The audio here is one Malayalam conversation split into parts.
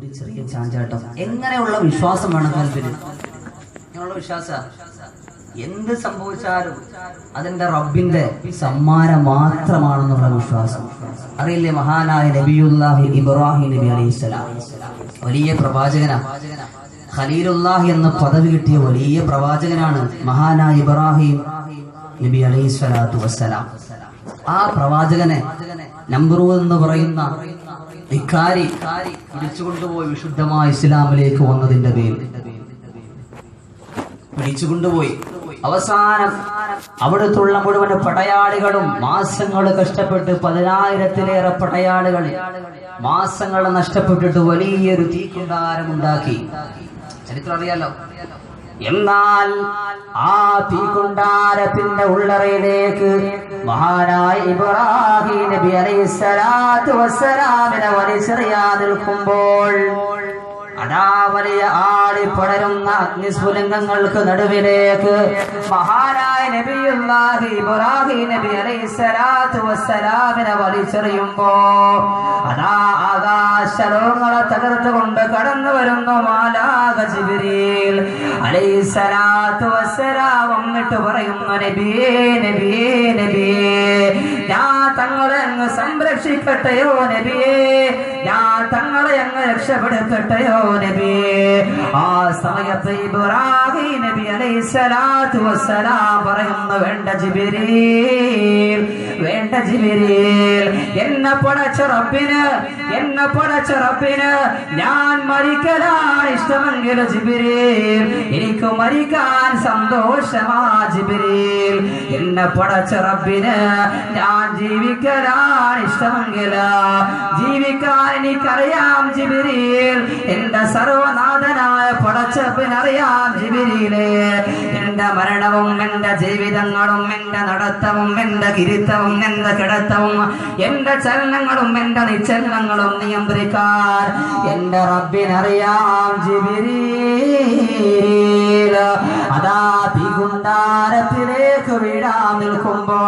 ഒരു ചെറിയ ചാഞ്ചാട്ടം. എങ്ങനെയുള്ള വിശ്വാസം വേണം കൽപ്പിന് ഇങ്ങനെയുള്ള വിശ്വാസ? എന്ത് സംഭവിച്ചാലും അതിന്റെ റബ്ബിന്റെ സമ്മാനം മാത്രമാണെന്നുള്ള വിശ്വാസം. അറിയില്ലേ മഹാനായ നബിയുല്ലാഹി ഇബ്രാഹിം നബി അലൈഹി സ്വലാം? വലിയ പ്രവാചകനാ. ഖലീലുല്ലാഹി എന്ന പദവി കിട്ടിയ വലിയ പ്രവാചകനാണ് മഹാനായ ഇബ്രാഹിം നബി അലൈഹി സ്വലാത്തു വസ്സലാം. ആ പ്രവാചകനെ നമ്പറു എന്ന് പറയുന്ന ഇക്കാരി പിടിച്ചുകൊണ്ടുപോയി വിശുദ്ധമായ ഇസ്ലാമിലേക്ക് വന്നതിന്റെ പേര് പിടിച്ചുകൊണ്ടുപോയി. അവസാനം അവിടുത്തുള്ള മുഴുവൻ പടയാളികളും മാസങ്ങൾ കഷ്ടപ്പെട്ട് പതിനായിരത്തിലേറെ പടയാളികൾ മാസങ്ങൾ നഷ്ടപ്പെട്ടിട്ട് വലിയൊരു തീക്കുണ്ടാരം ഉണ്ടാക്കി ചരിത്രം അറിയാലോ? എന്നാൽ ആ തീക്കുണ്ടാരത്തിന്റെ ഉള്ളറയിലേക്ക് മഹാനായ ഇബ്രാഹിം നബി അലൈഹി സ്വലാത്തു വസ്സലാമിനെ വലിച്ചെറിയാൻ നിൽക്കുമ്പോൾ അതാ വലിയ ആടി പടരുന്ന അഗ്നിസ്ഫുലിംഗങ്ങൾക്ക് നടുവിലേക്ക് മഹാനായ നബിയുല്ലാഹി ഇബ്രാഹിം വലിച്ചെറിയുമ്പോ അതാ ആകാശലോകങ്ങളെ തകർത്തുകൊണ്ട് കടന്നു വരുന്നു മാലാക ജിബ്രീൽ അലൈഹി സ്വലാത്തു വസ്സലാം. എന്നിട്ട് പറയുന്നു നബിയേ നബിയേ നബിയേ സംരക്ഷിക്കട്ടെയോ നബിയേ? ഞാൻ തങ്ങളെ അങ്ങ് രക്ഷപ്പെടുത്തട്ടെയോ നബിയേ? ആ സമയത്ത് ഇബ്രാഹിം നബി അലൈഹി സ്വലാത്തു വസ്സലാം പറയുന്നു വേണ്ട ജിബിരീൽ വേണ്ട ജിബിരീൽ എന്നെ പടച്ച റബ്ബിന് എന്നെ പടച്ച ഞാൻ മരിക്കലാണ് ഇഷ്ടമെങ്കിൽ ജിബിരീൽ. എനിക്ക് മരിക്കാൻ സന്തോഷമാ ജിബിരീൽ. എന്നെ പടച്ച ഞാൻ ജീവിക്കലാണ് ഇഷ്ടമെങ്കിൽ ജീവിക്കാൻ എനിക്കറിയാം ജിബിരിയിൽ എന്റെ സർവനാഥനായ പടച്ചപ്പിനറിയാം ജിബിരിയിലെ എന്റെ മരണവും എന്റെ ജീവിതങ്ങളും എന്റെ നടത്തവും എന്റെ കിരുത്തവും എന്റെ കിടത്തവും എന്റെ ചലനങ്ങളും എന്റെ നിശ്ചലനങ്ങളും നിയന്ത്രിക്കാൻ. എന്റെ റബ്ബിനറിയാം അതാ തീകുണ്ടാരത്തിലേക്ക് വീഴാൻ നിൽക്കുമ്പോ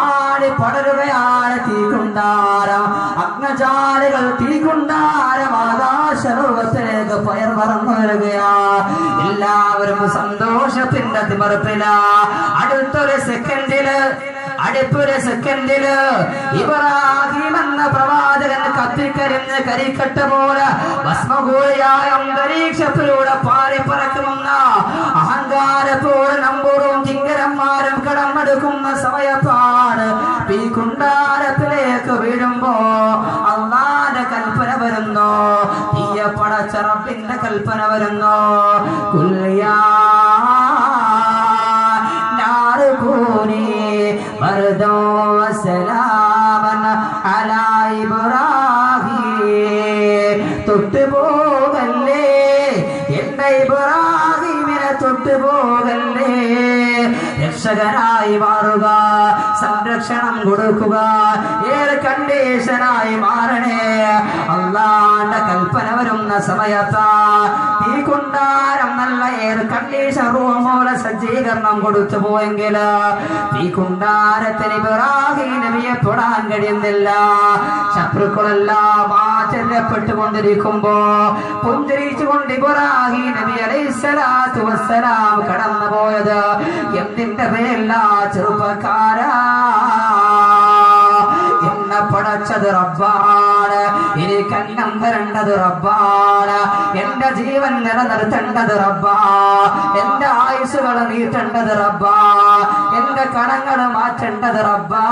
ആടി പടരുകയാണ് തീകുണ്ടാരം അഗ്നജാലികൾ തീകുണ്ടാരം ആകാശരൂപത്തിലേക്ക് പയർ പറന്നു വരികയാ. എല്ലാവരും സന്തോഷത്തിന്റെ തിമർപ്പില. അടുത്തൊരു സെക്കൻഡിൽ അടുത്തൊരു സെക്കൻഡിൽ ഇബ്രാഹിം എന്ന പ്രവാചകൻ കത്തിക്കരിഞ്ഞ് കരിക്കട്ട പോലെ ഭസ്മകൂലിയായ അന്തരീക്ഷത്തിലൂടെ പാറി പറക്കുമെന്ന അഹങ്കാരത്തോടെ നമ്പൂറും കിങ്കരന്മാരും കടമെടുക്കുന്ന സമയത്താണ് ഈ കുണ്ടാരത്തിലേക്ക് വീഴുമ്പോ അള്ളാന്റെ കൽപ്പന വരുന്നു. തീയപ്പടച്ചറപ്പിന്റെ കൽപ്പന വരുന്നു. മർദോ സലാമൻ അലാ ഇബ്രാഹിം. തൊട്ടു പോകല്ലേ എന്റെ ഇബ്രാഹിമിനെ തൊട്ടു പോകല്ലേ രക്ഷകനായി മാറുക. സംരക്ഷണം കൊടുക്കുക. ഏത് കണ്ടീഷനായി മാറണേ? അള്ളാന്റെ കൽപ്പന വരുന്ന സമയത്താ. ഈ കുണ്ടാരം നല്ല ഏത് കണ്ടീഷൻ റൂം സജ്ജീകരണം കൊടുത്തു പോയെങ്കിൽ ഈ കുണ്ടാരത്തിന് നബിയെ തൊടാൻ കഴിയുന്നില്ല. ശത്രുക്കളെല്ലാം ആചര്യപ്പെട്ടുകൊണ്ടിരിക്കുമ്പോ പുഞ്ചരിച്ചുകൊണ്ട് ഇബ്രാഹിം നബി അലൈഹി സ്വലാത്തു വസ്സലാം കടന്നു പോയത് എന്തിന്റെ പേരില്ല ചെറുപ്പക്കാരാ. എന്നെ പടച്ചത് റബ്ബാണ്. ഇനി അന്നം തരേണ്ടത് റബ്ബാണ്. എന്റെ ജീവൻ നിലനിർത്തേണ്ടത് റബ്ബാ. എന്റെ ആയുസുകൾ നീട്ടേണ്ടത് റബ്ബാ. എന്റെ കണങ്ങൾ മാറ്റേണ്ടത് റബ്ബാ.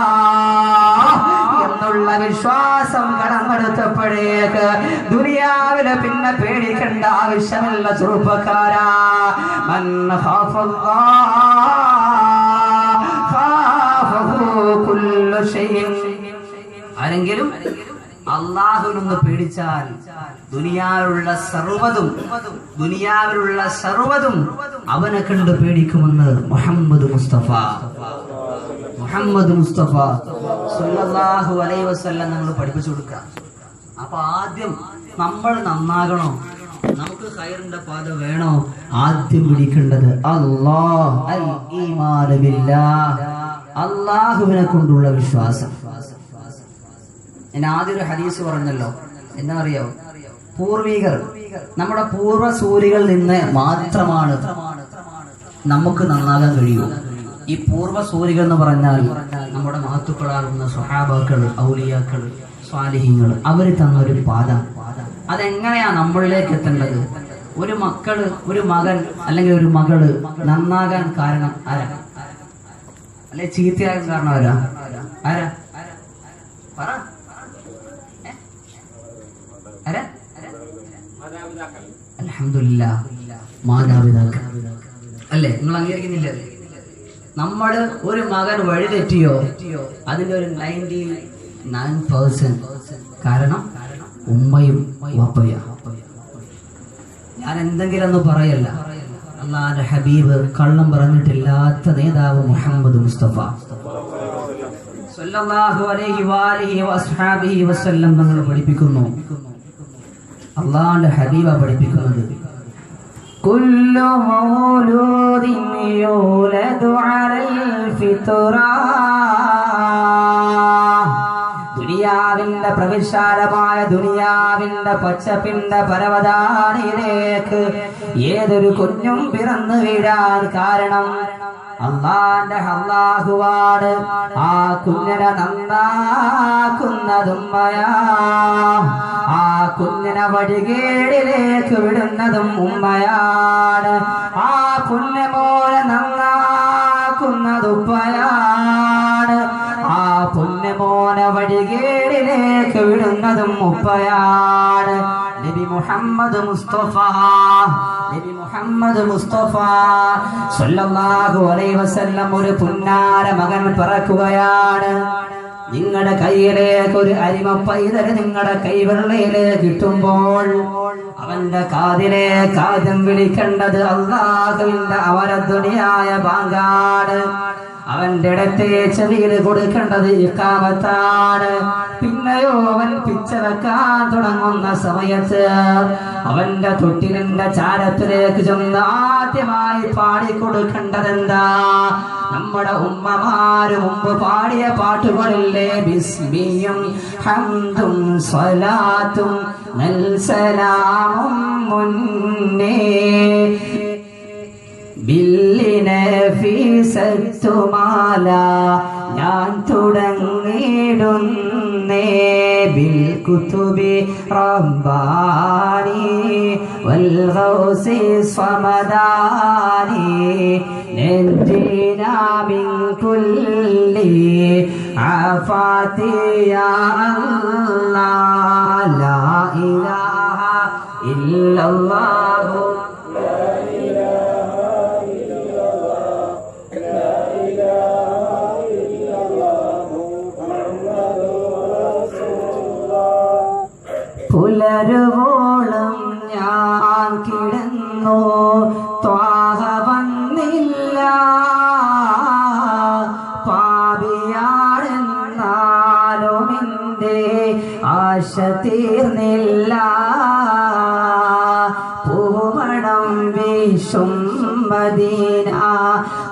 എന്നുള്ള വിശ്വാസം കടമെടുത്തപ്പോഴേക്ക് ദുനിയാവിൽ പിന്നെ പേടിക്കേണ്ട ആവശ്യമില്ല ചെറുപ്പക്കാരാ. ആരെങ്കിലും അള്ളാഹുവിനൊന്ന് പേടിച്ചാൽ ദുനിയാവിലുള്ള സർവതും ദുനിയാവിലുള്ള സർവതും അവനെ കണ്ട് പേടിക്കുമെന്ന് മുഹമ്മദ് മുസ്തഫ. മുഹമ്മദ് മുസ്തഫ സല്ലല്ലാഹു അലൈഹി വസല്ലം നമ്മൾ പഠിപ്പിച്ചു കൊടുക്കുക. അപ്പൊ ആദ്യം നമ്മൾ നന്നാകണോ? നമുക്ക് ഹൈറിന്റെ പാത വേണോ? ആദ്യം പിടിക്കേണ്ടത് അള്ളാഹുവിനെ കൊണ്ടുള്ള വിശ്വാസം. ഞാൻ ആദ്യം ഒരു ഹദീസ് പറഞ്ഞല്ലോ. എന്താ അറിയോ പൂർവീകർ നമ്മുടെ പൂർവ സൂര്യകളിൽ നിന്ന് മാത്രമാണ് നമുക്ക് നന്നാകാൻ കഴിയൂ. ഈ പൂർവ സൂര്യകൾ എന്ന് പറഞ്ഞാൽ നമ്മുടെ മഹത്തുക്കളാകുന്ന സ്വഹാബാക്കൾ ഔലിയാക്കൾ സ്വാലിഹ്യങ്ങൾ അവർ തന്നൊരു പാത. അതെങ്ങനെയാ നമ്മളിലേക്ക് എത്തേണ്ടത്? ഒരു മക്കൾ ഒരു മകൻ അല്ലെങ്കിൽ ഒരു മകൾ നന്നാകാൻ കാരണം ആരാ? അല്ലെ ചീത്തയാകാൻ കാരണം ആരാ? ആരാ? പറ. അൽഹംദുലില്ലാ മാതാപിതാക്കൾ. അല്ലേ? നിങ്ങൾ അംഗീകരിക്കുന്നില്ല? നമ്മൾ ഒരു മകൻ വഴി തെറ്റിയോ അതിന്റെ ഒരു നയന്റി നയൻ പേഴ്സെന്റ് കാരണം ഉമ്മയും ഞാൻ എന്തെങ്കിലും ഒന്ന് പറയല്ല. അള്ളാന്റെ ഹബീബ് കള്ളം പറഞ്ഞിട്ടില്ലാത്ത നേതാവ് മുഹമ്മദ് മുസ്തഫ. പഠിപ്പിക്കുന്നു. അള്ളാന്റെ ഹബീബ പഠിപ്പിക്കുന്നത്. كل مولود يولد على الفطرة ദുനിയാവിന്റെ പ്രവിശാലമായ ദുനിയാവിന്റെ പച്ചപ്പിന്റെ പരവതാനിയിലേക്ക് ഏതൊരു കുഞ്ഞും പിറന്നു വീഴാൻ കാരണം അള്ളാന്റെ അള്ളാഹുവാണ് ആ കുഞ്ഞിനെ നന്നാക്കുന്നതുമ്മയാ ആ കുഞ്ഞിനെ വഴികേടിലേക്ക് വിടുന്നതും ഉമ്മയാണ്. ആ കുഞ്ഞെ പോലെ നന്നാക്കുന്നതുപ്പയാണ് ആ പുണ്യമോനെ വഴികേടിലേക്ക് വിടുന്നതും ഉപ്പയാണ്. നബി മുഹമ്മദ് മുസ്തഫ നബി മുഹമ്മദ് മുസ്തഫ സല്ലല്ലാഹു അലൈഹി വസല്ലം ഒരു പുന്നാര മകൻ പിറക്കുകയാണ്. നിങ്ങളുടെ കയ്യിലേക്ക് ഒരു അരിമ പൈതൽ നിങ്ങളുടെ കൈവെള്ളയിലേക്ക് കിട്ടുമ്പോൾ അവന്റെ കാതിലെ കാര്യം വിളിക്കേണ്ടത് അള്ളാഹുവിന്റെ അവരധ്വനിയായ ബാങ്കാട് അവന്റെ ഇടത്തെ ചെവിയിൽ കൊടുക്കേണ്ടത് ഇക്കാമത്താണ് പിന്നെയോ അവൻ പിച്ചവെക്കാൻ തുടങ്ങുന്ന സമയത്ത് അവന്റെ തൊട്ടിലിന്റെ ചാരത്തിലേക്ക് ചെന്ന് ആദ്യമായി പാടിക്കൊടുക്കേണ്ടതെന്താ? നമ്മുടെ ഉമ്മമാര് മുമ്പ് പാടിയ പാട്ടുകളില്ലേ? ബിസ്മിയും ഹംദും സ്വലാത്തും നൽസലാമും മുന്നേ ബില്ലിനെ ഫീസത്തുമാല ഞാൻ തുടങ്ങിയിടുന്നേ. ബിൽ കുത്തുബി റബ്ബാനി വൽ ഗൗസി സ്വമദാനി. മിൻ കുല്ലി അല്ലാഹ്. ലാ ഇലാഹ ഇല്ലല്ലാഹു പുലരുവോളം ഞാൻ കിടന്നു. ത്വാഹ വന്നില്ല. പാപിയാണെന്നാലും എന്റെ ആശ തീർന്നില്ല. പൂമണം വീശും മദീന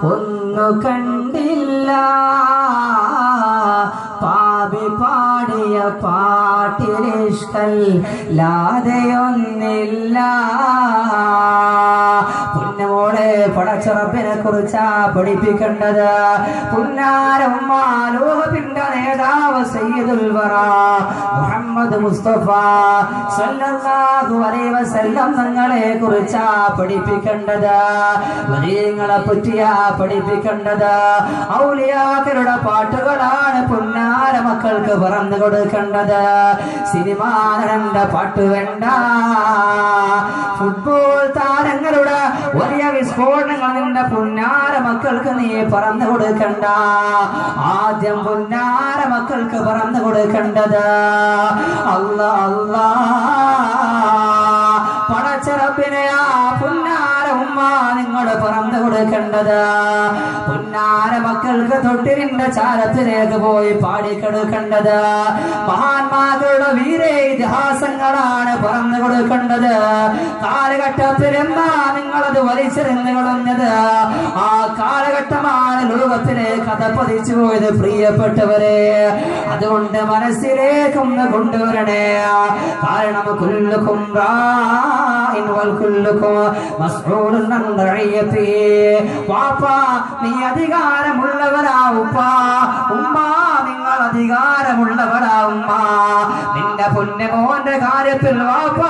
ഒന്നു കണ്ടില്ല. പാട്ടിലിഷ്ടല്ലാതെയൊന്നില്ല പുന്നമോളെ പടച്ചുറപ്പിനെ കുറിച്ചാ പഠിപ്പിക്കേണ്ടത്. പുന്നാരമ്മാലോകപ്പിണ്ട നേതാവ് സയ്യിദുൽ വറ മുഹമ്മദ് മുസ്തഫ സല്ലല്ലാഹു അലൈഹി വസല്ലം തങ്ങളെ കുറിച്ചാ പഠിപ്പിക്കേണ്ടത്? വലിയങ്ങളെ പറ്റിയാ പഠിപ്പിക്കേണ്ടത്? ഔലിയാക്കളുടെ പാട്ടുകളാണ് പുന്നാര മക്കൾക്ക് പറഞ്ഞു കൊടുക്കേണ്ടത്. സിനിമാ നടന്റെ പാട്ട് വേണ്ട. ഫുട്ബോൾ താരങ്ങളുടെ വലിയ വിസ്ഫോടനങ്ങൾ നിന്റെ പുന്നാര മക്കൾക്ക് നീ പറഞ്ഞു കൊടുക്കണ്ട. ആദ്യം പുന്നാര മക്കൾക്ക് പറന്നു കൊടുക്കേണ്ടത്. അല്ല അല്ല. പടച്ചറപ്പിനെ നിങ്ങൾ പറന്നു കൊടുക്കേണ്ടത്. പുന്നാര മക്കൾക്ക് തൊട്ടിരിന്റെ ചാരത്തിലേക്ക് പോയി പാടിക്കെടുക്കേണ്ടത് മഹാന്മാരുടെ വീര ഇതിഹാസങ്ങളാണ് പറന്നു കൊടുക്കേണ്ടത്. കാലഘട്ടത്തിൽ എന്നാ നിങ്ങളത് വലിച്ചെറിഞ്ഞു കളഞ്ഞത്. ആ കാലഘട്ടമാണ് ലോകത്തിലെ കഥ പതിച്ചു പോയത് പ്രിയപ്പെട്ടവരെ. അതുകൊണ്ട് മനസ്സിലേക്കൊന്ന് കൊണ്ടുവരണേ. കാരണം കുല്ലുക്കും വാപ്പാ നീ അധികാരമുള്ളവരാ ഉപ്പ. ഉമ്മ നിങ്ങൾ അധികാരമുള്ളവരാ ഉമ്മ. നിന്റെ പൊന്നുമോന്റെ കാര്യത്തിൽ വാപ്പ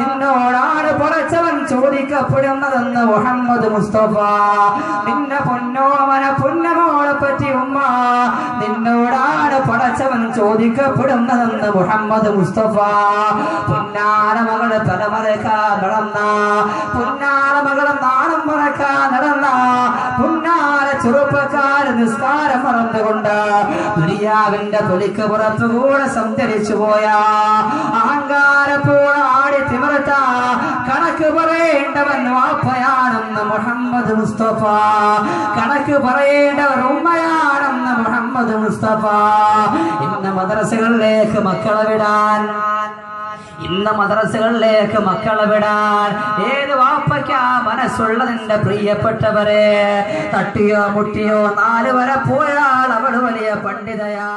നിന്നോടാണ് പടച്ചവൻ ചോദിക്കപ്പെടുന്നതെന്ന് മുഹമ്മദ് മുസ്തഫ. നിന്റെ പൊന്നോമന പൊന്നമോളെ പറ്റി ഉമ്മ നിന്നോടാണ് പടച്ചവൻ ചോദിക്കപ്പെടുന്നതെന്ന് മുഹമ്മദ് മുസ്തഫ. പുന്നാര മകൾ തലമറക്കാൻ നടന്ന. പുന്നാര മറക്കാൻ നടന്ന പുന്നാര ചെറുപ്പക്കാര് മറന്നുകൊണ്ട് ദുനിയാവിന്റെ തൊലിക്ക് പുറത്തുകൂടെ സഞ്ചരിച്ചു പോയ. അഹങ്കാരപ്പോടെ ആടി തിമിർത്ത കണക്ക് പറയേണ്ടവൻ വാപ്പയാണെന്ന് മുഹമ്മദ് മുസ്തഫ. കണക്ക് പറയേണ്ടവർ ഉമ്മയാണെന്ന് മുഹമ്മദ് മുസ്തഫ. ഇന്ന് മദ്രസകളിലേക്ക് മക്കളെ വിടാൻ ഇന്ന് മദ്രസകളിലേക്ക് മക്കളെ വിടാൻ ഏത് വാപ്പയ്ക്കാ മനസ്സുള്ളതിന്റെ പ്രിയപ്പെട്ടവരെ? തട്ടിയോ മുട്ടിയോ നാല് വരെ പോയാൽ അവൾ വലിയ പണ്ഡിതയാ.